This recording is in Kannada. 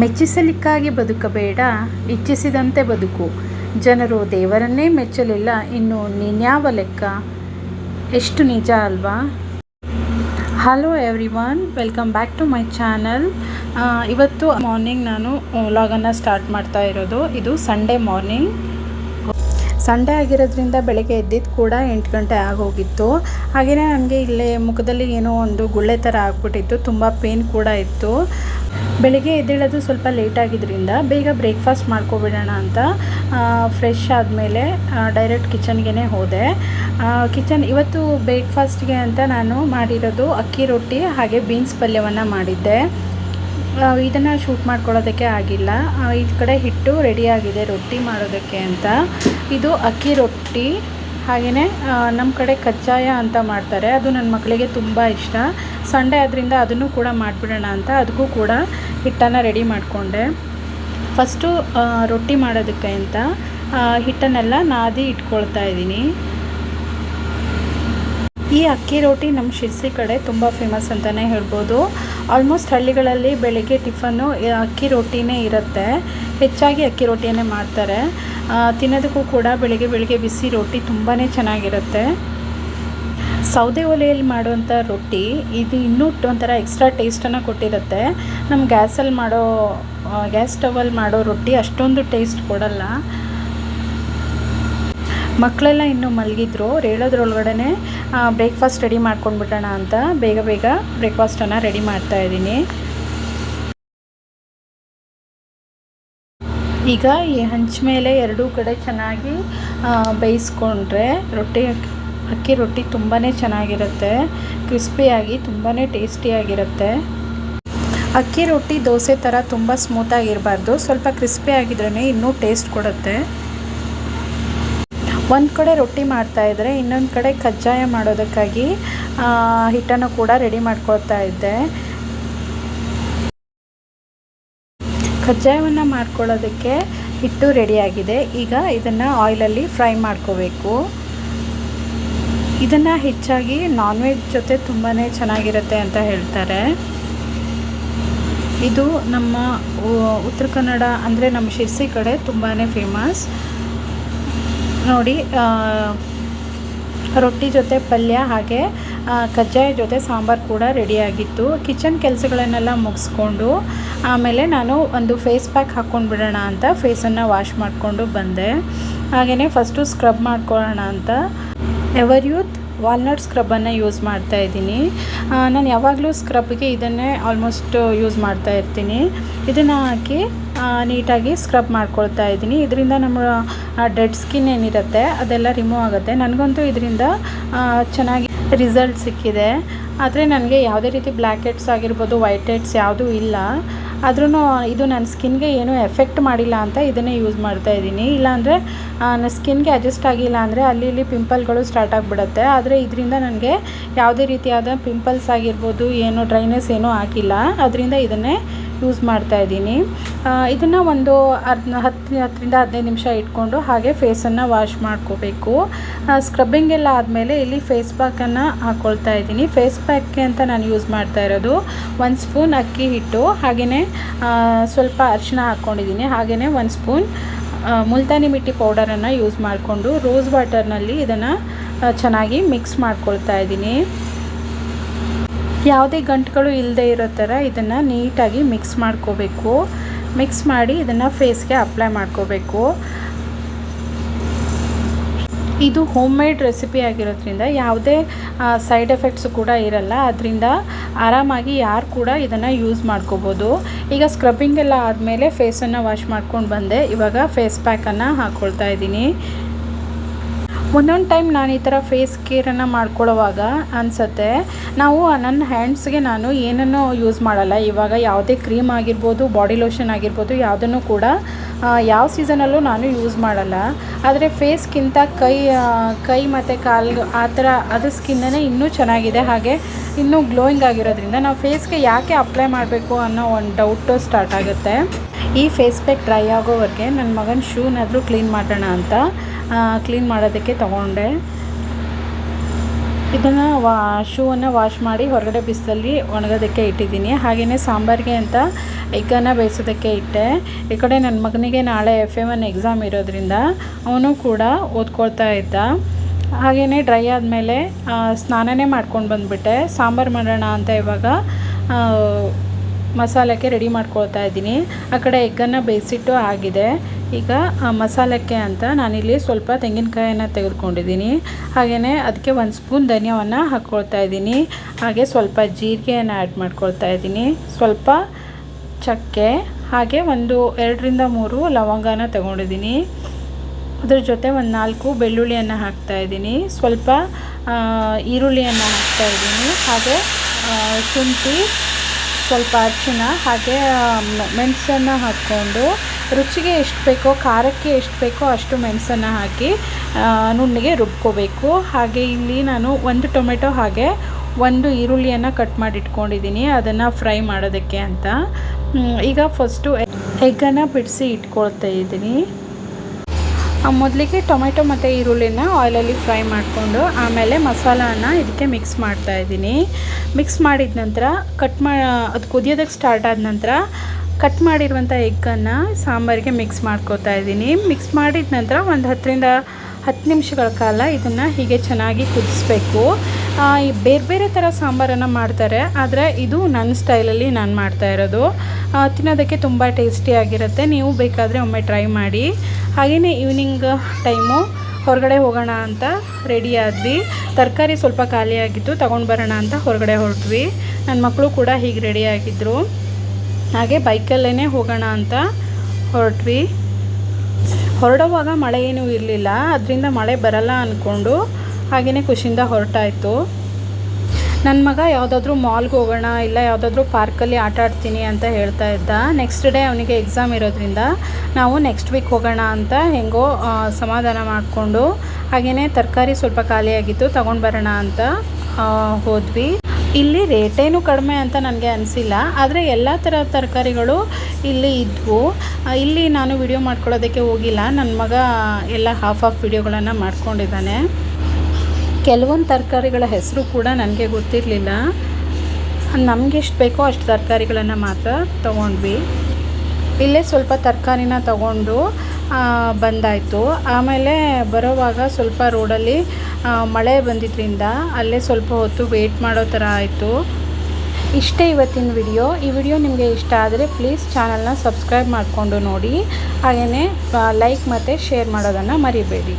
ಮೆಚ್ಚಿಸಲಿಕ್ಕಾಗಿ ಬದುಕಬೇಡ, ಇಚ್ಛಿಸಿದಂತೆ ಬದುಕು. ಜನರು ದೇವರನ್ನೇ ಮೆಚ್ಚಲಿಲ್ಲ, ಇನ್ನು ನೀನ್ಯಾವ ಲೆಕ್ಕ? ಎಷ್ಟು ನಿಜ ಅಲ್ವಾ? Hello everyone welcome back to my channel ಇವತ್ತು ಮಾರ್ನಿಂಗ್ ನಾನು ವ್ಲಾಗನ್ನು ಸ್ಟಾರ್ಟ್ ಮಾಡ್ತಾ ಇರೋದು. ಇದು ಸಂಡೇ ಮಾರ್ನಿಂಗ್ ಸಂಡೇ ಆಗಿರೋದ್ರಿಂದ ಬೆಳಗ್ಗೆ ಎದ್ದಿದ್ದು ಕೂಡ ಎಂಟು ಗಂಟೆ ಆಗೋಗಿತ್ತು. ಹಾಗೆಯೇ ನನಗೆ ಇಲ್ಲೇ ಮುಖದಲ್ಲಿ ಏನೋ ಒಂದು ಗುಳ್ಳೆ ಥರ ಆಗ್ಬಿಟ್ಟಿತ್ತು, ತುಂಬ ಪೇನ್ ಕೂಡ ಇತ್ತು. ಬೆಳಿಗ್ಗೆ ಎದ್ದೇಳೋದು ಸ್ವಲ್ಪ ಲೇಟ್ ಆಗಿದ್ದರಿಂದ ಬೇಗ ಬ್ರೇಕ್ಫಾಸ್ಟ್ ಮಾಡ್ಕೊಬಿಡೋಣ ಅಂತ ಫ್ರೆಶ್ ಆದಮೇಲೆ ಡೈರೆಕ್ಟ್ ಕಿಚನ್ಗೆ ಹೋದೆ. ಕಿಚನ್ ಇವತ್ತು ಬ್ರೇಕ್ಫಾಸ್ಟ್ಗೆ ಅಂತ ನಾನು ಮಾಡಿರೋದು ಅಕ್ಕಿ ರೊಟ್ಟಿ ಹಾಗೆ ಬೀನ್ಸ್ ಪಲ್ಯವನ್ನು ಮಾಡಿದ್ದೆ. ಇದನ್ನು ಶೂಟ್ ಮಾಡ್ಕೊಳ್ಳೋದಕ್ಕೆ ಆಗಿಲ್ಲ. ಈ ಕಡೆ ಹಿಟ್ಟು ರೆಡಿಯಾಗಿದೆ ರೊಟ್ಟಿ ಮಾಡೋದಕ್ಕೆ ಅಂತ. ಇದು ಅಕ್ಕಿ ರೊಟ್ಟಿ. ಹಾಗೆಯೇ ನಮ್ಮ ಕಡೆ ಕಜ್ಜಾಯ ಅಂತ ಮಾಡ್ತಾರೆ. ಅದು ನನ್ನ ಮಕ್ಕಳಿಗೆ ತುಂಬ ಇಷ್ಟ. ಸಂಡೇ ಆದ್ದರಿಂದ ಅದನ್ನು ಕೂಡ ಮಾಡಿಬಿಡೋಣ ಅಂತ ಅದಕ್ಕೂ ಕೂಡ ಹಿಟ್ಟನ್ನು ರೆಡಿ ಮಾಡಿಕೊಂಡೆ. ಫಸ್ಟು ರೊಟ್ಟಿ ಮಾಡೋದಕ್ಕೆ ಅಂತ ಹಿಟ್ಟನ್ನೆಲ್ಲ ನಾದಿ ಇಟ್ಕೊಳ್ತಾ ಇದ್ದೀನಿ. ಈ ಅಕ್ಕಿ ರೊಟ್ಟಿ ನಮ್ಮ ಶಿರ್ಸಿ ಕಡೆ ತುಂಬ ಫೇಮಸ್ ಅಂತಲೇ ಹೇಳ್ಬೋದು. ಆಲ್ಮೋಸ್ಟ್ ಹಳ್ಳಿಗಳಲ್ಲಿ ಬೆಳಗ್ಗೆ ಟಿಫನ್ನು ಅಕ್ಕಿ ರೊಟ್ಟಿನೇ ಇರುತ್ತೆ. ಹೆಚ್ಚಾಗಿ ಅಕ್ಕಿ ರೊಟ್ಟಿಯನ್ನೇ ಮಾಡ್ತಾರೆ. ತಿನ್ನೋದಕ್ಕೂ ಕೂಡ ಬೆಳಗ್ಗೆ ಬೆಳಗ್ಗೆ ಬಿಸಿ ರೊಟ್ಟಿ ತುಂಬಾ ಚೆನ್ನಾಗಿರುತ್ತೆ. ಸೌದೆ ಒಲೆಯಲ್ಲಿ ಮಾಡುವಂಥ ರೊಟ್ಟಿ, ಇದು ಇನ್ನೂ ಒಂಥರ ಎಕ್ಸ್ಟ್ರಾ ಟೇಸ್ಟನ್ನು ಕೊಟ್ಟಿರುತ್ತೆ. ನಮ್ಮ ಗ್ಯಾಸಲ್ಲಿ ಮಾಡೋ ಗ್ಯಾಸ್ ಸ್ಟವಲ್ಲಿ ಮಾಡೋ ರೊಟ್ಟಿ ಅಷ್ಟೊಂದು ಟೇಸ್ಟ್ ಕೊಡಲ್ಲ. ಮಕ್ಕಳೆಲ್ಲ ಇನ್ನೂ ಮಲಗಿದ್ರು, ಅವ್ರು ಹೇಳೋದ್ರೊಳಗಡೆ ಬ್ರೇಕ್ಫಾಸ್ಟ್ ರೆಡಿ ಮಾಡ್ಕೊಂಡ್ಬಿಡೋಣ ಅಂತ ಬೇಗ ಬೇಗ ಬ್ರೇಕ್ಫಾಸ್ಟನ್ನು ರೆಡಿ ಮಾಡ್ತಾ ಈಗ ಈ ಹಂಚ ಮೇಲೆ ಎರಡೂ ಕಡೆ ಚೆನ್ನಾಗಿ ಬೇಯಿಸ್ಕೊಂಡ್ರೆ ರೊಟ್ಟಿ ಅಕ್ಕಿ ರೊಟ್ಟಿ ತುಂಬಾ ಚೆನ್ನಾಗಿರುತ್ತೆ. ಕ್ರಿಸ್ಪಿಯಾಗಿ ತುಂಬಾ ಟೇಸ್ಟಿಯಾಗಿರುತ್ತೆ ಅಕ್ಕಿ ರೊಟ್ಟಿ ದೋಸೆ ಥರ ತುಂಬ ಸ್ಮೂತಾಗಿರಬಾರ್ದು ಸ್ವಲ್ಪ ಕ್ರಿಸ್ಪಿ ಆಗಿದ್ರೇ ಇನ್ನೂ ಟೇಸ್ಟ್ ಕೊಡುತ್ತೆ. ಒಂದು ಕಡೆ ರೊಟ್ಟಿ ಮಾಡ್ತಾಯಿದ್ರೆ ಇನ್ನೊಂದು ಕಡೆ ಕಜ್ಜಾಯ ಮಾಡೋದಕ್ಕಾಗಿ ಹಿಟ್ಟನ್ನು ಕೂಡ ರೆಡಿ ಮಾಡ್ಕೊಳ್ತಾ ಇದ್ದೆ. ಕಜ್ಜಾಯವನ್ನು ಮಾಡ್ಕೊಳ್ಳೋದಕ್ಕೆ ಹಿಟ್ಟು ರೆಡಿಯಾಗಿದೆ. ಈಗ ಇದನ್ನು ಆಯಿಲಲ್ಲಿ ಫ್ರೈ ಮಾಡ್ಕೋಬೇಕು. ಇದನ್ನು ಹೆಚ್ಚಾಗಿ ನಾನ್ ವೆಜ್ ಜೊತೆ ತುಂಬಾ ಚೆನ್ನಾಗಿರುತ್ತೆ ಅಂತ ಹೇಳ್ತಾರೆ. ಇದು ನಮ್ಮ ಉತ್ತರ ಕನ್ನಡ ಅಂದರೆ ನಮ್ಮ ಶಿರ್ಸಿ ಕಡೆ ತುಂಬಾ ಫೇಮಸ್. ನೋಡಿ ರೊಟ್ಟಿ ಜೊತೆ ಪಲ್ಯ ಹಾಗೆ ಕಜ್ಜಾಯ ಜೊತೆ ಸಾಂಬಾರು ಕೂಡ ರೆಡಿಯಾಗಿತ್ತು. ಕಿಚನ್ ಕೆಲಸಗಳನ್ನೆಲ್ಲ ಮುಗಿಸ್ಕೊಂಡು ಆಮೇಲೆ ನಾನು ಒಂದು ಫೇಸ್ ಪ್ಯಾಕ್ ಹಾಕ್ಕೊಂಡು ಬಿಡೋಣ ಅಂತ ಫೇಸನ್ನು ವಾಶ್ ಮಾಡಿಕೊಂಡು ಬಂದೆ. ಹಾಗೆಯೇ ಫಸ್ಟು ಸ್ಕ್ರಬ್ ಮಾಡ್ಕೊಳ್ಳೋಣ ಅಂತ. ಎವರ್ ಯೂತ್ ವಾಲ್ನಟ್ ಸ್ಕ್ರಬ್ಬನ್ನು ಯೂಸ್ ಮಾಡ್ತಾ ಇದ್ದೀನಿ. ನಾನು ಯಾವಾಗಲೂ ಸ್ಕ್ರಬ್ಗೆ ಇದನ್ನೇ ಆಲ್ಮೋಸ್ಟ್ ಯೂಸ್ ಮಾಡ್ತಾ ಇರ್ತೀನಿ. ಇದನ್ನು ಹಾಕಿ ನೀಟಾಗಿ ಸ್ಕ್ರಬ್ ಮಾಡ್ಕೊಳ್ತಾ ಇದ್ದೀನಿ. ಇದರಿಂದ ನಮ್ಮ ಡೆಡ್ ಸ್ಕಿನ್ ಏನಿರುತ್ತೆ ಅದೆಲ್ಲ ರಿಮೂವ್ ಆಗುತ್ತೆ. ನನಗಂತೂ ಇದರಿಂದ ಚೆನ್ನಾಗಿ ರಿಸಲ್ಟ್ ಸಿಕ್ಕಿದೆ. ಆದರೆ ನನಗೆ ಯಾವುದೇ ರೀತಿ ಬ್ಲ್ಯಾಕ್ ಹೆಡ್ಸ್ ಆಗಿರ್ಬೋದು ವೈಟ್ ಹೆಡ್ಸ್ ಯಾವುದೂ ಇಲ್ಲ. ಆದ್ರೂ ಇದು ನನ್ನ ಸ್ಕಿನ್ಗೆ ಏನೂ ಎಫೆಕ್ಟ್ ಮಾಡಿಲ್ಲ ಅಂತ ಇದನ್ನೇ ಯೂಸ್ ಮಾಡ್ತಾ ಇದ್ದೀನಿ. ಇಲ್ಲಾಂದರೆ ನನ್ನ ಸ್ಕಿನ್ಗೆ ಅಡ್ಜಸ್ಟ್ ಆಗಿಲ್ಲ ಅಂದರೆ ಅಲ್ಲಿ ಇಲ್ಲಿ ಪಿಂಪಲ್ಗಳು ಸ್ಟಾರ್ಟ್ ಆಗಿಬಿಡುತ್ತೆ. ಆದರೆ ಇದರಿಂದ ನನಗೆ ಯಾವುದೇ ರೀತಿಯಾದ ಪಿಂಪಲ್ಸ್ ಆಗಿರ್ಬೋದು, ಏನು ಡ್ರೈನೆಸ್ ಏನೂ ಆಗಿಲ್ಲ. ಅದರಿಂದ ಇದನ್ನೇ ಯೂಸ್ ಮಾಡ್ತಾ ಇದ್ದೀನಿ. ಇದನ್ನು ಒಂದು ಅರ್ಧ, ಹತ್ತು, ಹತ್ತರಿಂದ ಹದಿನೈದು ನಿಮಿಷ ಇಟ್ಕೊಂಡು ಹಾಗೆ ಫೇಸನ್ನು ವಾಶ್ ಮಾಡ್ಕೋಬೇಕು. ಸ್ಕ್ರಬ್ಬಿಂಗ್ ಎಲ್ಲ ಆದಮೇಲೆ ಇಲ್ಲಿ ಫೇಸ್ ಪ್ಯಾಕನ್ನು ಹಾಕ್ಕೊಳ್ತಾ ಇದ್ದೀನಿ. ಫೇಸ್ ಪ್ಯಾಕ್ಗೆ ಅಂತ ನಾನು ಯೂಸ್ ಮಾಡ್ತಾ ಇರೋದು ಒಂದು ಸ್ಪೂನ್ ಅಕ್ಕಿ ಹಿಟ್ಟು ಹಾಗೆಯೇ ಸ್ವಲ್ಪ ಅರಿಶಿನ ಹಾಕ್ಕೊಂಡಿದ್ದೀನಿ ಹಾಗೆಯೇ ಒಂದು ಸ್ಪೂನ್ ಮುಲ್ತಾನಿ ಮಿಟ್ಟಿ ಪೌಡರನ್ನು ಯೂಸ್ ಮಾಡಿಕೊಂಡು ರೋಸ್ ವಾಟರ್ನಲ್ಲಿ ಇದನ್ನು ಚೆನ್ನಾಗಿ ಮಿಕ್ಸ್ ಮಾಡ್ಕೊಳ್ತಾ ಇದ್ದೀನಿ. ಯಾವುದೇ ಗಂಟುಗಳು ಇಲ್ಲದೆ ಇರೋ ಥರ ಇದನ್ನು ನೀಟಾಗಿ ಮಿಕ್ಸ್ ಮಾಡ್ಕೋಬೇಕು. ಮಿಕ್ಸ್ ಮಾಡಿ ಇದನ್ನು ಫೇಸ್ಗೆ ಅಪ್ಲೈ ಮಾಡ್ಕೋಬೇಕು. ಇದು ಹೋಮ್ ಮೇಡ್ ರೆಸಿಪಿ ಆಗಿರೋದ್ರಿಂದ ಯಾವುದೇ ಸೈಡ್ ಎಫೆಕ್ಟ್ಸು ಕೂಡ ಇರಲ್ಲ. ಅದರಿಂದ ಆರಾಮಾಗಿ ಯಾರು ಕೂಡ ಇದನ್ನು ಯೂಸ್ ಮಾಡ್ಕೋಬೋದು. ಈಗ ಸ್ಕ್ರಬ್ಬಿಂಗ್ ಎಲ್ಲ ಆದಮೇಲೆ ಫೇಸನ್ನು ವಾಶ್ ಮಾಡ್ಕೊಂಡು ಬಂದೆ. ಇವಾಗ ಫೇಸ್ ಪ್ಯಾಕನ್ನು ಹಾಕ್ಕೊಳ್ತಾ ಇದ್ದೀನಿ. ಒಂದೊಂದು ಟೈಮ್ ನಾನು ಈ ಥರ ಫೇಸ್ ಕೇರನ್ನು ಮಾಡ್ಕೊಳ್ಳೋವಾಗ ಅನಿಸುತ್ತೆ, ನಾವು ನನ್ನ ಹ್ಯಾಂಡ್ಸ್ಗೆ ನಾನು ಏನನ್ನು ಯೂಸ್ ಮಾಡಲ್ಲ. ಇವಾಗ ಯಾವುದೇ ಕ್ರೀಮ್ ಆಗಿರ್ಬೋದು ಬಾಡಿ ಲೋಷನ್ ಆಗಿರ್ಬೋದು, ಯಾವುದನ್ನು ಕೂಡ ಯಾವ ಸೀಸನಲ್ಲೂ ನಾನು ಯೂಸ್ ಮಾಡಲ್ಲ. ಆದರೆ ಫೇಸ್ಗಿಂತ ಕೈ ಕೈ ಮತ್ತು ಕಾಲು, ಆ ಥರ, ಅದು ಸ್ಕಿನ್ನೇ ಇನ್ನೂ ಚೆನ್ನಾಗಿದೆ. ಹಾಗೆ ಇನ್ನೂ ಗ್ಲೋಯಿಂಗ್ ಆಗಿರೋದ್ರಿಂದ ನಾವು ಫೇಸ್ಗೆ ಯಾಕೆ ಅಪ್ಲೈ ಮಾಡಬೇಕು ಅನ್ನೋ ಒಂದು ಡೌಟು ಸ್ಟಾರ್ಟ್ ಆಗುತ್ತೆ. ಈ ಫೇಸ್ ಪ್ಯಾಕ್ ಡ್ರೈ ಆಗೋವರೆಗೆ ನನ್ನ ಮಗನ ಶೂನಾದರೂ ಕ್ಲೀನ್ ಮಾಡೋಣ ಅಂತ ಕ್ಲೀನ್ ಮಾಡೋದಕ್ಕೆ ತೊಗೊಂಡೆ. ಇದನ್ನು ವಾ, ಶೂವನ್ನು ವಾಶ್ ಮಾಡಿ ಹೊರಗಡೆ ಬಿಸಿಲಲ್ಲಿ ಒಣಗೋದಕ್ಕೆ ಇಟ್ಟಿದ್ದೀನಿ. ಹಾಗೆಯೇ ಸಾಂಬಾರಿಗೆ ಅಂತ ಎಗ್ಗನ್ನು ಬೇಯಿಸೋದಕ್ಕೆ ಇಟ್ಟೆ. ಈ ಕಡೆ ನನ್ನ ಮಗನಿಗೆ ನಾಳೆ ಎಫ್ ಎಂ ಒನ್ ಎಕ್ಸಾಮ್ ಇರೋದ್ರಿಂದ ಅವನು ಕೂಡ ಓದ್ಕೊಳ್ತಾ ಇದ್ದ. ಹಾಗೆಯೇ ಡ್ರೈ ಆದಮೇಲೆ ಸ್ನಾನನೇ ಮಾಡ್ಕೊಂಡು ಬಂದುಬಿಟ್ಟೆ. ಸಾಂಬಾರು ಮಾಡೋಣ ಅಂತ ಇವಾಗ ಮಸಾಲಕ್ಕೆ ರೆಡಿ ಮಾಡ್ಕೊಳ್ತಾ ಇದ್ದೀನಿ. ಆ ಕಡೆ ಎಗ್ಗನ್ನು ಬೇಯಿಸಿಟ್ಟು ಆಗಿದೆ. ಈಗ ಮಸಾಲಕ್ಕೆ ಅಂತ ನಾನಿಲ್ಲಿ ಸ್ವಲ್ಪ ತೆಂಗಿನಕಾಯನ್ನು ತೆಗೆದುಕೊಂಡಿದ್ದೀನಿ. ಹಾಗೆಯೇ ಅದಕ್ಕೆ ಒಂದು ಸ್ಪೂನ್ ಧನಿಯವನ್ನು ಹಾಕ್ಕೊಳ್ತಾ ಇದ್ದೀನಿ. ಹಾಗೆ ಸ್ವಲ್ಪ ಜೀರಿಗೆಯನ್ನು ಆ್ಯಡ್ ಮಾಡ್ಕೊಳ್ತಾ ಇದ್ದೀನಿ. ಸ್ವಲ್ಪ ಚಕ್ಕೆ, ಹಾಗೆ ಒಂದು ಎರಡರಿಂದ ಮೂರು ಲವಂಗನ ತಗೊಂಡಿದ್ದೀನಿ. ಅದ್ರ ಜೊತೆ ಒಂದು ನಾಲ್ಕು ಬೆಳ್ಳುಳ್ಳಿಯನ್ನು ಹಾಕ್ತಾ ಇದ್ದೀನಿ. ಸ್ವಲ್ಪ ಈರುಳ್ಳಿಯನ್ನು ಹಾಕ್ತಾ ಇದ್ದೀನಿ. ಹಾಗೆ ಶುಂಠಿ, ಸ್ವಲ್ಪ ಅರಿಶಿನ, ಹಾಗೆ ಮೆಣಸನ್ನು ಹಾಕ್ಕೊಂಡು ರುಚಿಗೆ ಎಷ್ಟು ಬೇಕೋ, ಖಾರಕ್ಕೆ ಎಷ್ಟು ಬೇಕೋ ಅಷ್ಟು ಮೆಣಸನ್ನು ಹಾಕಿ ನುಣ್ಣಗೆ ರುಬ್ಕೋಬೇಕು. ಹಾಗೆ ಇಲ್ಲಿ ನಾನು ಒಂದು ಟೊಮೆಟೊ ಹಾಗೆ ಒಂದು ಈರುಳ್ಳಿಯನ್ನು ಕಟ್ ಮಾಡಿ ಇಟ್ಕೊಂಡಿದ್ದೀನಿ ಅದನ್ನು ಫ್ರೈ ಮಾಡೋದಕ್ಕೆ ಅಂತ. ಈಗ ಫಸ್ಟು ಎಗ್ಗನ್ನು ಬಿಡಿಸಿ ಇಟ್ಕೊಳ್ತಾ ಇದ್ದೀನಿ. ಮೊದಲಿಗೆ ಟೊಮೆಟೊ ಮತ್ತು ಈರುಳ್ಳಿನ ಆಯಿಲಲ್ಲಿ ಫ್ರೈ ಮಾಡಿಕೊಂಡು, ಆಮೇಲೆ ಮಸಾಲಾನ ಇದಕ್ಕೆ ಮಿಕ್ಸ್ ಮಾಡ್ತಾ ಇದ್ದೀನಿ. ಮಿಕ್ಸ್ ಮಾಡಿದ ನಂತರ ಕಟ್ ಮಾ, ಅದು ಕುದಿಯೋದಕ್ಕೆ ಸ್ಟಾರ್ಟ್ ಆದ ನಂತರ ಕಟ್ ಮಾಡಿರುವಂಥ ಎಗ್ಗನ್ನು ಸಾಂಬಾರಿಗೆ ಮಿಕ್ಸ್ ಮಾಡ್ಕೋತಾ ಇದ್ದೀನಿ. ಮಿಕ್ಸ್ ಮಾಡಿದ ನಂತರ ಒಂದು ಹತ್ತರಿಂದ ಹತ್ತು ನಿಮಿಷಗಳ ಕಾಲ ಇದನ್ನು ಹೀಗೆ ಚೆನ್ನಾಗಿ ಕುದಿಸ್ಬೇಕು. ಈ ಬೇರೆ ಬೇರೆ ಥರ ಸಾಂಬಾರನ್ನು ಮಾಡ್ತಾರೆ, ಆದರೆ ಇದು ನನ್ನ ಸ್ಟೈಲಲ್ಲಿ ನಾನು ಮಾಡ್ತಾ ಇರೋದು. ತಿನ್ನೋದಕ್ಕೆ ತುಂಬ ಟೇಸ್ಟಿಯಾಗಿರುತ್ತೆ ನೀವು ಬೇಕಾದರೆ ಒಮ್ಮೆ ಟ್ರೈ ಮಾಡಿ. ಹಾಗೆಯೇ ಈವ್ನಿಂಗ್ ಟೈಮು ಹೊರಗಡೆ ಹೋಗೋಣ ಅಂತ ರೆಡಿ ಆದ್ವಿ. ತರಕಾರಿ ಸ್ವಲ್ಪ ಖಾಲಿಯಾಗಿತ್ತು, ತೊಗೊಂಡು ಬರೋಣ ಅಂತ ಹೊರಗಡೆ ಹೊರಟ್ವಿ. ನನ್ನ ಮಕ್ಕಳು ಕೂಡ ಹೀಗೆ ರೆಡಿ ಆಗಿದ್ದರು ಹಾಗೆ ಬೈಕಲ್ಲೇ ಹೋಗೋಣ ಅಂತ ಹೊರಟ್ವಿ. ಹೊರಡುವಾಗ ಮಳೆ ಏನೂ ಇರಲಿಲ್ಲ. ಅದರಿಂದ ಮಳೆ ಬರಲ್ಲ ಅಂದ್ಕೊಂಡು ಹಾಗೆಯೇ ಖುಷಿಯಿಂದ ಹೊರಟಾಯಿತು. ನನ್ನ ಮಗ ಯಾವುದಾದ್ರೂ ಮಾಲ್ಗೆ ಹೋಗೋಣ, ಇಲ್ಲ ಯಾವುದಾದ್ರೂ ಪಾರ್ಕಲ್ಲಿ ಆಟ ಆಡ್ತೀನಿ ಅಂತ ಹೇಳ್ತಾ ಇದ್ದ. ನೆಕ್ಸ್ಟ್ ಡೇ ಅವನಿಗೆ ಎಕ್ಸಾಮ್ ಇರೋದ್ರಿಂದ ನಾವು ನೆಕ್ಸ್ಟ್ ವೀಕ್ ಹೋಗೋಣ ಅಂತ ಹೆಂಗೋ ಸಮಾಧಾನ ಮಾಡಿಕೊಂಡು ಹಾಗೆಯೇ ತರಕಾರಿ ಸ್ವಲ್ಪ ಖಾಲಿಯಾಗಿತ್ತು, ತೊಗೊಂಡು ಬರೋಣ ಅಂತ ಹೋದ್ವಿ. ಇಲ್ಲಿ ರೇಟೇನು ಕಡಿಮೆ ಅಂತ ನನಗೆ ಅನಿಸಿಲ್ಲ, ಆದರೆ ಎಲ್ಲ ಥರ ತರಕಾರಿಗಳು ಇಲ್ಲಿ ಇದ್ವು. ಇಲ್ಲಿ ನಾನು ವಿಡಿಯೋ ಮಾಡ್ಕೊಳ್ಳೋದಕ್ಕೆ ಹೋಗಿಲ್ಲ. ನನ್ನ ಮಗ ಎಲ್ಲ ಹಾಫ್ ಆಫ್ ವಿಡಿಯೋಗಳನ್ನು ಮಾಡ್ಕೊಂಡಿದ್ದಾನೆ. ಕೆಲವೊಂದು ತರಕಾರಿಗಳ ಹೆಸರು ಕೂಡ ನನಗೆ ಗೊತ್ತಿರಲಿಲ್ಲ. ನಮಗೆ ಎಷ್ಟು ಬೇಕೋ ಅಷ್ಟು ತರಕಾರಿಗಳನ್ನು ಮಾತ್ರ ತೊಗೊಂಡ್ವಿ. ಇಲ್ಲೇ ಸ್ವಲ್ಪ ತರಕಾರಿನ ತಗೊಂಡು ಬಂದಾಯಿತು. ಆಮೇಲೆ ಬರೋವಾಗ ಸ್ವಲ್ಪ ರೋಡಲ್ಲಿ ಮಳೆ ಬಂದಿದ್ದರಿಂದ ಅಲ್ಲೇ ಸ್ವಲ್ಪ ಹೊತ್ತು ವೆಯ್ಟ್ ಮಾಡೋ ಥರ ಆಯಿತು. ಇಷ್ಟೇ ಇವತ್ತಿನ ವಿಡಿಯೋ. ಈ ವಿಡಿಯೋ ನಿಮಗೆ ಇಷ್ಟ ಆದರೆ ಪ್ಲೀಸ್ ಚಾನಲ್ನ ಸಬ್ಸ್ಕ್ರೈಬ್ ಮಾಡಿಕೊಂಡು ನೋಡಿ. ಹಾಗೆಯೇ ಲೈಕ್ ಮತ್ತು ಶೇರ್ ಮಾಡೋದನ್ನು ಮರಿಬೇಡಿ.